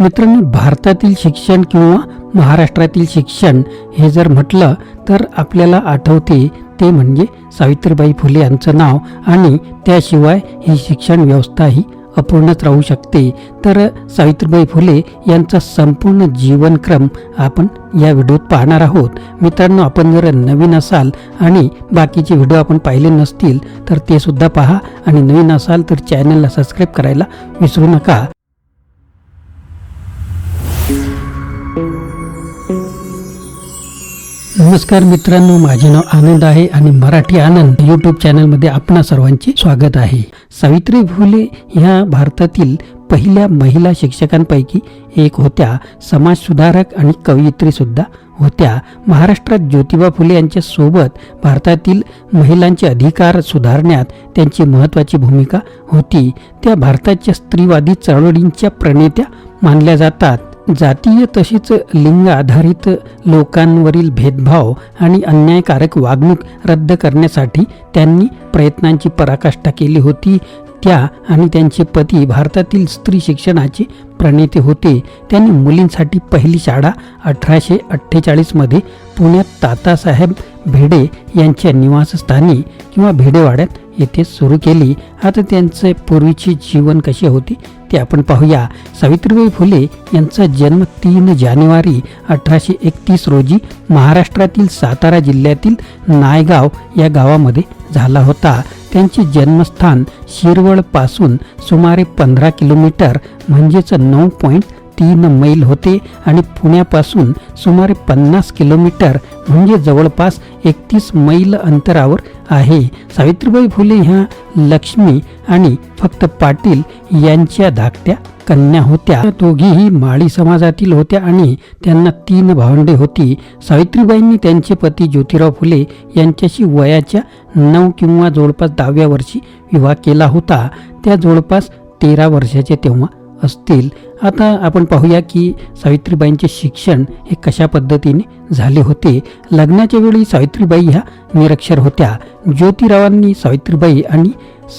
मित्रांनो भारतातील शिक्षण किंवा महाराष्ट्रातील शिक्षण हे जर म्हटलं तर आपल्याला आठवते ते म्हणजे सावित्रीबाई फुले यांचं नाव आणि त्याशिवाय ही शिक्षण व्यवस्था ही अपूर्णच राहू शकते. तर सावित्रीबाई फुले यांचा संपूर्ण जीवनक्रम आपण या व्हिडिओत पाहणार आहोत. मित्रांनो आपण जर नवीन असाल आणि बाकीचे व्हिडिओ आपण पाहिले नसतील तर ते सुद्धा पहा आणि नवीन असाल तर चॅनलला सबस्क्राईब करायला विसरू नका. नमस्कार मित्रांनो माझे नाव आनंद आहे आणि मराठी आनंद यूट्यूब चॅनलमध्ये आपणा सर्वांचे स्वागत आहे. सावित्री फुले ह्या भारतातील पहिल्या महिला शिक्षकांपैकी एक होत्या. समाजसुधारक आणि कवयित्री सुद्धा होत्या. महाराष्ट्रात ज्योतिबा फुले यांच्या सोबत भारतातील महिलांचे अधिकार सुधारण्यात त्यांची महत्त्वाची भूमिका होती. त्या भारताच्या स्त्रीवादी चळवळींच्या प्रणेत्या मानल्या जातात. जातीय तसेच लिंग आधारित लोकांवरील भेदभाव आणि अन्यायकारक वागणूक रद्द करण्यासाठी त्यांनी प्रयत्नांची पराकाष्ठा केली होती. त्या आणि त्यांचे पती भारतातील स्त्री शिक्षणाचे प्रणेते होते. त्यांनी मुलींसाठी पहिली शाळा अठराशे अठ्ठेचाळीसमध्ये पुण्यात तातासाहेब भेडे यांच्या निवासस्थानी किंवा भेडेवाड्यात येथे सुरू केली. आता त्यांचे पूर्वीचे जीवन कसे होते? ते आपण पाहूया. सावित्रीबाई फुले यांचा जन्म तीन जानेवारी अठराशे एकतीस रोजी महाराष्ट्रातील सातारा जिल्ह्यातील नायगाव या गावामध्ये झाला होता. त्यांचे जन्मस्थान शिरवळपासून सुमारे पंधरा किलोमीटर म्हणजेच नऊ पॉईंट तीन मैल होते आणि पुण्यापासून सुमारे पन्नास किलोमीटर म्हणजे जवळपास एकतीस मैल अंतरावर आहे. सावित्रीबाई फुले ह्या लक्ष्मी आणि फक्त पाटील यांच्या धाकट्या कन्या होत्या. दोघीही माळी समाजातील होत्या आणि त्यांना तीन भावंडे होती. सावित्रीबाईंनी त्यांचे पती ज्योतिराव फुले यांच्याशी वयाच्या नऊ किंवा जवळपास दहाव्या वर्षी विवाह केला होता. त्या जवळपास तेरा वर्षाचे तेव्हा असतील. आता आपण पाहूया की सावित्रीबाईंचे शिक्षण हे कशा पद्धतीने झाले होते. लग्नाच्या वेळी सावित्रीबाई ह्या निरक्षर होत्या. ज्योतिरावांनी सावित्रीबाई आणि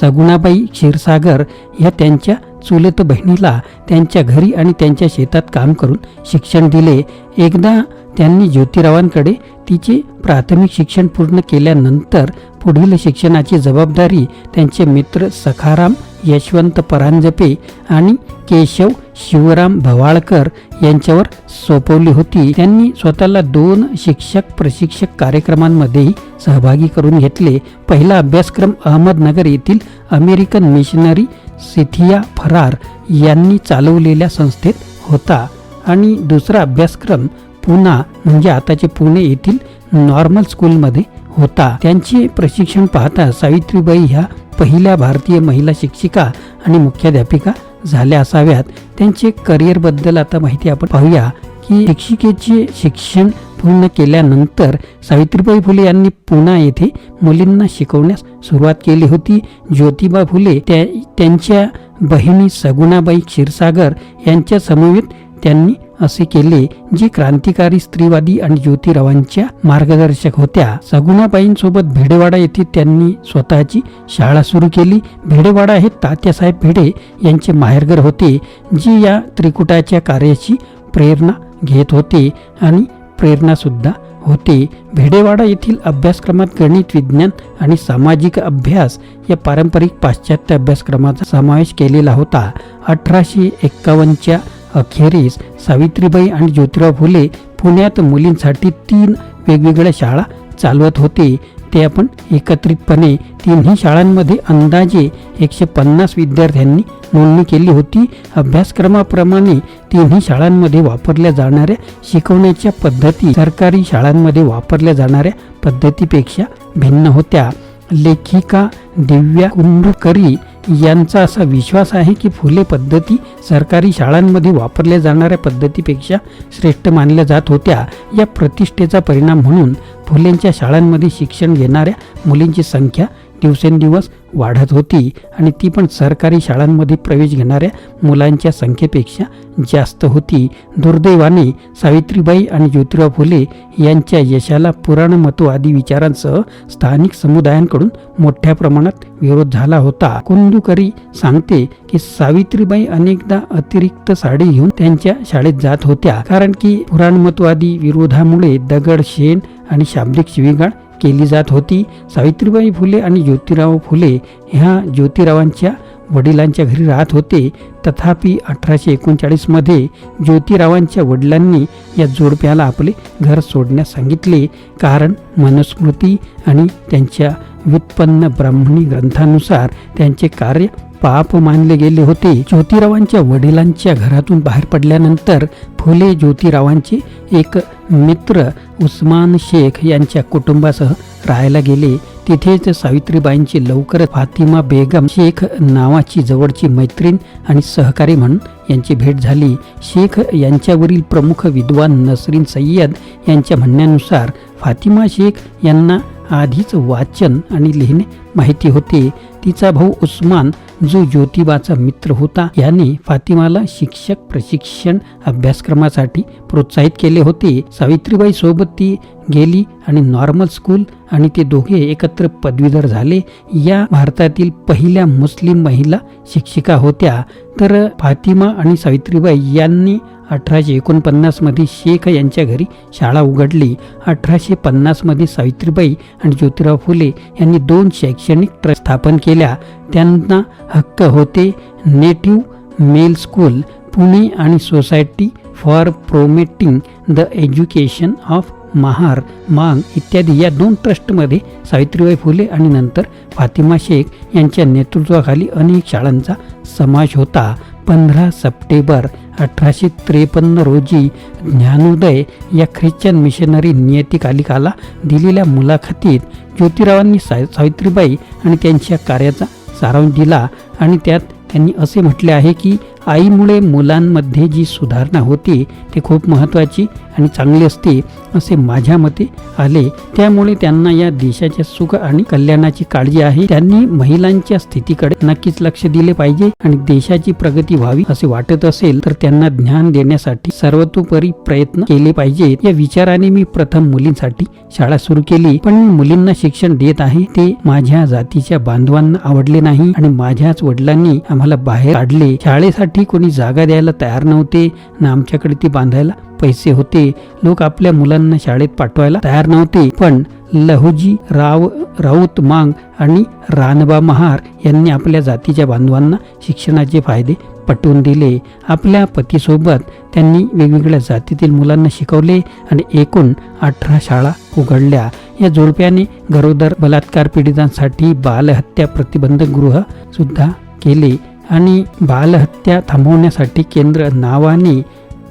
सगुणाबाई क्षीरसागर ह्या त्यांच्या चुलत बहिणीला त्यांच्या घरी आणि त्यांच्या शेतात काम करून शिक्षण दिले. एकदा त्यांनी ज्योतिरावांकडे तिचे प्राथमिक शिक्षण पूर्ण केल्यानंतर पुढील शिक्षणाची जबाबदारी त्यांचे मित्र सखाराम यशवंत परांजपे आणि केशव शिवराम भवाळकर यांच्यावर सोपवली होती. त्यांनी स्वतःला दोन शिक्षक प्रशिक्षक कार्यक्रमांमध्येही सहभागी करून घेतले. पहिला अभ्यासक्रम अहमदनगर येथील अमेरिकन मिशनरी सिथिया फरार यांनी चालवलेल्या संस्थेत होता आणि दुसरा अभ्यासक्रम पुना म्हणजे आताचे पुणे येथील नॉर्मल स्कूलमध्ये होता. त्यांचे प्रशिक्षण पाहता सावित्रीबाई ह्या पहिल्या भारतीय महिला शिक्षिका आणि मुख्याध्यापिका झाल्या असाव्यात. त्यांचे करिअरबद्दल आता माहिती आपण पाहूया की शिक्षिकेचे शिक्षण पूर्ण केल्यानंतर सावित्रीबाई फुले यांनी पुणा येथे मुलींना शिकवण्यास सुरुवात केली होती. ज्योतिबा फुले त्या त्यांच्या बहिणी सगुणाबाई क्षीरसागर यांच्या समवेत त्यांनी असे केले जे क्रांतिकारी स्त्रीवादी आणि ज्योतिरावांच्या मार्गदर्शक होत्या. सगुणाबाईंसोबत भिडेवाडा येथे त्यांनी स्वतःची शाळा सुरू केली. भेडेवाडा हे तात्यासाहेब भेडे यांचे माहेरघर होते जे या त्रिकुटाच्या कार्याची प्रेरणा घेत होते आणि प्रेरणासुद्धा होते. भेडेवाडा येथील अभ्यासक्रमात गणित विज्ञान आणि सामाजिक अभ्यास या पारंपरिक पाश्चात्य अभ्यासक्रमाचा समावेश केलेला होता. अठराशे एक्कावन्नच्या अखेरीस सावित्रीबाई आणि ज्योतिराव फुले पुण्यात मुलींसाठी तीन वेगवेगळ्या शाळा चालवत होते. ते आपण एकत्रितपणे तिन्ही शाळांमध्ये अंदाजे एकशे पन्नास विद्यार्थ्यांनी नोंदणी केली होती. अभ्यासक्रमाप्रमाणे तिन्ही शाळांमध्ये वापरल्या जाणाऱ्या शिकवण्याच्या पद्धती सरकारी शाळांमध्ये वापरल्या जाणाऱ्या पद्धतीपेक्षा भिन्न होत्या. लेखिका दिव्या कुंडकरी यांचा असा विश्वास आहे की फुले पद्धती सरकारी शाळांमध्ये वापरल्या जाणाऱ्या पद्धतीपेक्षा श्रेष्ठ मानल्या जात होत्या. या प्रतिष्ठेचा परिणाम म्हणून फुलेंच्या शाळांमध्ये शिक्षण घेणाऱ्या मुलींची संख्या दिवसेंदिवस वाढत होती आणि ती पण सरकारी शाळांमध्ये प्रवेश घेणाऱ्या मुलांच्या संख्येपेक्षा जास्त होती. दुर्दैवाने सावित्रीबाई आणि ज्योतिराव फुले यांच्या यशाला पुराणमतवादी विचारांसह स्थानिक समुदायांकडून मोठ्या प्रमाणात विरोध झाला होता. कुंदुकरी सांगते की सावित्रीबाई अनेकदा अतिरिक्त साडी घेऊन त्यांच्या शाळेत जात होत्या. कारण की पुराणमतवादी विरोधामुळे दगड शेण आणि शाब्दिक शिवीगाळ केली जात होती. सावित्रीबाई फुले आणि ज्योतिराव फुले ह्या ज्योतिरावांच्या वडिलांच्या घरी राहत होते. तथापि अठराशे एकोणचाळीसमध्ये ज्योतिरावांच्या वडिलांनी या जोडप्याला आपले घर सोडण्यास सांगितले. कारण मनुस्मृती आणि त्यांच्या व्युत्पन्न ब्राह्मणी ग्रंथानुसार त्यांचे कार्य पाप मानले गेले होते. ज्योतिरावांच्या वडिलांच्या घरातून बाहेर पडल्यानंतर फुले ज्योतिरावांचे एक मित्र उस्मान शेख यांच्या कुटुंबासह राहायला गेले. तिथेच सावित्रीबाईंची लवकर फातिमा बेगम शेख नावाची जवळची मैत्रीण आणि सहकारी म्हणून यांची भेट झाली. शेख यांच्यावरील प्रमुख विद्वान नसरीन सय्यद यांच्या म्हणण्यानुसार फातिमा शेख यांना आधीच वाचन आणि लिहिणे माहिती होते. तिचा भाऊ उस्मान जो ज्योतिबाचा मित्र होता याने फातिमाला शिक्षक प्रशिक्षण अभ्यासक्रमासाठी प्रोत्साहित केले होते. सावित्रीबाई सोबत ती गेली आणि नॉर्मल स्कूल आणि ते दोघे एकत्र पदवीधर झाले. या भारतातील पहिल्या मुस्लिम महिला शिक्षिका होत्या. तर फातिमा आणि सावित्रीबाई यांनी अठराशे एकोणपन्नासमध्ये शेख यांच्या घरी शाळा उघडली. अठराशे पन्नासमध्ये सावित्रीबाई आणि ज्योतिराव फुले यांनी दोन शैक्षणिक ट्रस्ट स्थापन केल्या. त्यांना हक्क होते नेटिव्ह मेल स्कूल पुणे आणि society for promoting the education of Mahar Mang इत्यादी या दोन ट्रस्टमध्ये सावित्रीबाई फुले आणि नंतर फातिमा शेख यांच्या नेतृत्वाखाली अनेक शाळांचा समावेश होता. पंधरा सप्टेंबर अठराशे त्रेपन्न रोजी ज्ञानोदय या ख्रिश्चन मिशनरी नियतिकालिकाला दिलेल्या मुलाखतीत ज्योतिरावांनी सा सावित्रीबाई आणि त्यांच्या कार्याचा सारांश दिला आणि त्यात त्यांनी असे म्हटले आहे की आईमुळे मुलांमध्ये जी सुधारणा होते ती खूप महत्त्वाची आणि चांगली असते असे माझ्या मते आले. त्यामुळे त्यांना या देशाच्या सुख आणि कल्याणाची काळजी आहे. त्यांनी महिलांच्या स्थितीकडे नक्कीच लक्ष दिले पाहिजे आणि देशाची प्रगती व्हावी असे वाटत असेल तर त्यांना ज्ञान देण्यासाठी सर्वतोपरी प्रयत्न केले पाहिजेत. या विचाराने मी प्रथम मुलींसाठी शाळा सुरू केली. पण मी मुलींना शिक्षण देत आहे ते माझ्या जातीच्या बांधवांना आवडले नाही आणि माझ्याच वडिलांनी आम्हाला बाहेर काढले. शाळेसाठी कोणी जागा द्यायला तयार नव्हते ना आमच्याकडे ती बांधायला पैसे होते. लोक आपल्या मुलांना शाळेत पाठवायला तयार नव्हते. पण लहुजी राव राऊत मांग आणि रानबा महार यांनी आपल्या जातीच्या बांधवांना शिक्षणाचे फायदे पटवून दिले. आपल्या पतीसोबत त्यांनी वेगवेगळ्या जातीतील मुलांना शिकवले आणि एकूण अठरा शाळा उघडल्या. या जोडप्याने गरोदर बलात्कार पीडितांसाठी बालहत्या प्रतिबंधक गृह सुद्धा केले. आणि बालहत्या थांबवण्यासाठी केंद्र नावाने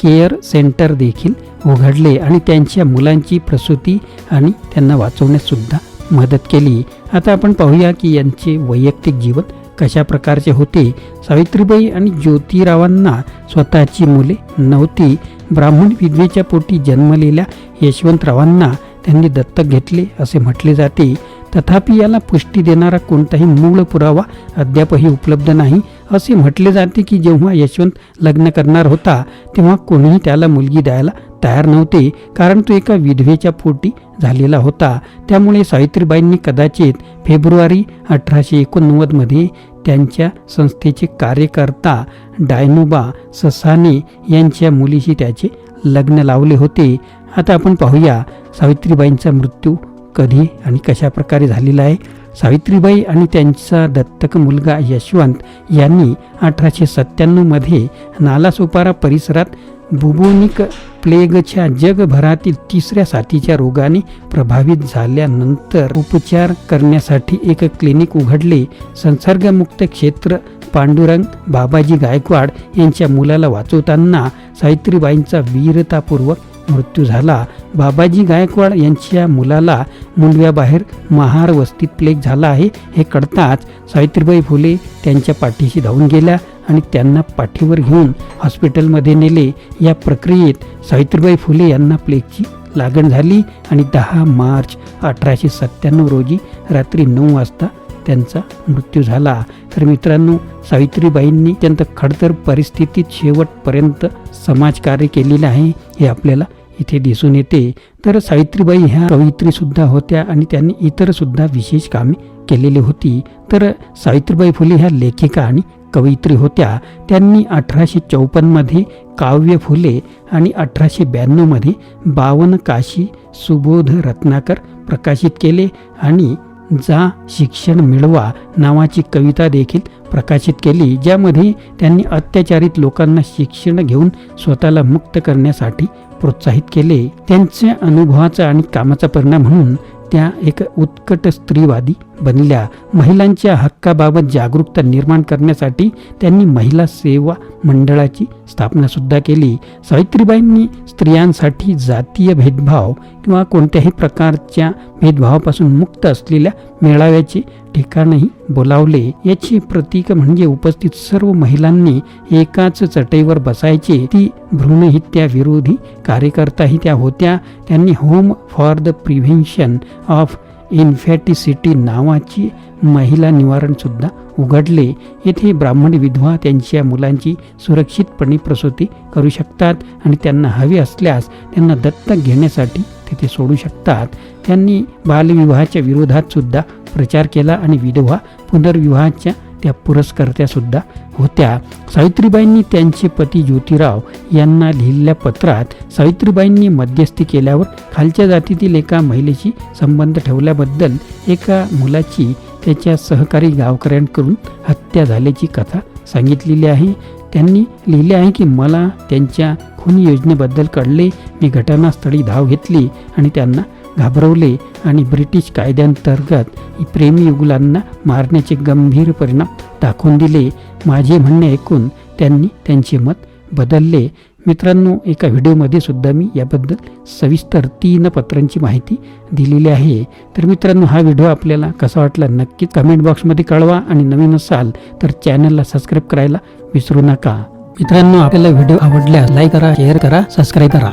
केअर सेंटर देखील उघडले आणि त्यांच्या मुलांची प्रसूती आणि त्यांना वाचवण्यासुद्धा मदत केली. आता आपण पाहूया की यांचे वैयक्तिक जीवन कशा प्रकारचे होते. सावित्रीबाई आणि ज्योतिरावांना स्वतःची मुले नव्हती. ब्राह्मण विद्वेच्या पोटी जन्मलेल्या यशवंतरावांना त्यांनी दत्तक घेतले असे म्हटले जाते. तथापि याला पुष्टी देणारा कोणताही मूळ पुरावा अद्यापही उपलब्ध नाही. असे म्हटले जाते की जेव्हा यशवंत लग्न करणार होता तेव्हा कोणीही त्याला मुलगी द्यायला तयार नव्हते कारण तो एका विधवेच्या पोटी झालेला होता. त्यामुळे सावित्रीबाईंनी कदाचित फेब्रुवारी अठराशे एकोणनव्वदमध्ये त्यांच्या संस्थेचे कार्यकर्ता डायनोबा ससाने यांच्या मुलीशी त्याचे लग्न लावले होते. आता आपण पाहूया सावित्रीबाईंचा मृत्यू कधी आणि कशा प्रकारे झालेला आहे. सावित्रीबाई आणि त्यांचा दत्तक मुलगा यशवंत यांनी अठराशे सत्त्याण्णवमध्ये नालासोपारा परिसरात बुबोनिक प्लेगच्या जगभरातील तिसऱ्या साथीच्या रोगाने प्रभावित झाल्यानंतर उपचार करण्यासाठी एक क्लिनिक उघडले. संसर्गमुक्त क्षेत्र पांडुरंग बाबाजी गायकवाड यांच्या मुलाला वाचवताना सावित्रीबाईंचा वीरतापूर्वक मृत्यू झाला. बाबाजी गायकवाड यांच्या मुलाला मुंडव्याबाहेर महार वस्तीत प्लेग झाला आहे हे कळताच सावित्रीबाई फुले त्यांच्या पाठीशी धावून गेल्या आणि त्यांना पाठीवर घेऊन हॉस्पिटलमध्ये नेले. या प्रक्रियेत सावित्रीबाई फुले यांना प्लेगची लागण झाली आणि दहा मार्च अठराशे सत्त्याण्णव रोजी रात्री नऊ वाजता त्यांचा मृत्यू झाला. तर मित्रांनो सावित्रीबाईंनी अत्यंत खडतर परिस्थितीत शेवटपर्यंत समाजकार्य केलेले आहे हे आपल्याला इथे दिसून येते. तर सावित्रीबाई ह्या कवयित्रीसुद्धा होत्या आणि त्यांनी इतरसुद्धा विशेष कामे केलेली होती. तर सावित्रीबाई फुले ह्या लेखिका आणि कवयित्री होत्या. त्यांनी अठराशे चौपन्नमध्ये काव्य फुले आणि अठराशे ब्याण्णवमध्ये बावन काशी सुबोध रत्नाकर प्रकाशित केले आणि जा शिक्षण मिळवा नावाची कविता देखील प्रकाशित केली ज्यामध्ये त्यांनी अत्याचारित लोकांना शिक्षण घेऊन स्वतःला मुक्त करण्यासाठी प्रोत्साहित केले. त्यांच्या अनुभवाचा आणि कामाचा परिणाम म्हणून त्या एक उत्कट स्त्रीवादी बनल्या. महिलांच्या हक्काबाबत जागरूकता निर्माण करण्यासाठी त्यांनी महिला सेवा मंडळाची स्थापनासुद्धा केली. सावित्रीबाईंनी स्त्रियांसाठी जातीय भेदभाव किंवा कोणत्याही प्रकारच्या भेदभावापासून मुक्त असलेल्या मेळाव्याचे ठिकाणही बोलावले. याची प्रतीक म्हणजे उपस्थित सर्व महिलांनी एकाच चटईवर बसायचे. ती भ्रूणहित्या विरोधी कार्यकर्ताही त्या होत्या. त्यांनी home for the prevention of infanticide नावाची महिला निवारणसुद्धा उघडले. येथे ब्राह्मण विधवा त्यांच्या मुलांची सुरक्षितपणे प्रसूती करू शकतात आणि त्यांना हवे असल्यास त्यांना दत्तक घेण्यासाठी तिथे सोडू शकतात. त्यांनी बालविवाहाच्या विरोधात सुद्धा प्रचार केला आणि विधवा पुनर्विवाहाच्या त्या पुरस्कर्त्यासुद्धा होत्या. सावित्रीबाईंनी त्यांचे पती ज्योतिराव यांना लिहिलेल्या पत्रात सावित्रीबाईंनी मध्यस्थी केल्यावर खालच्या जातीतील एका महिलेशी संबंध ठेवल्याबद्दल एका मुलाची त्याच्या सहकारी गावकऱ्यांकडून हत्या झाल्याची कथा सांगितलेली आहे. त्यांनी लिहिले आहे की मला त्यांच्या खून योजनेबद्दल कळले. मी घटनास्थळी धाव घेतली आणि त्यांना घाबरवले आणि ब्रिटिश कायद्यांतर्गत प्रेमी युगलांना मारण्याचे गंभीर परिणाम दाखवून दिले. माझे म्हणणे ऐकून त्यांनी त्यांचे मत बदलले. मित्रांनो एका व्हिडिओमध्ये सुद्धा मी याबद्दल सविस्तर तीन पत्रांची माहिती दिलेली आहे. तर मित्रांनो हा व्हिडिओ आपल्याला कसा वाटला नक्कीच कमेंट बॉक्समध्ये कळवा आणि नवीन असाल तर चॅनलला सबस्क्राईब करायला विसरू नका. मित्रांनो आपल्याला व्हिडिओ आवडल्यास लाईक करा शेअर करा सबस्क्राईब करा.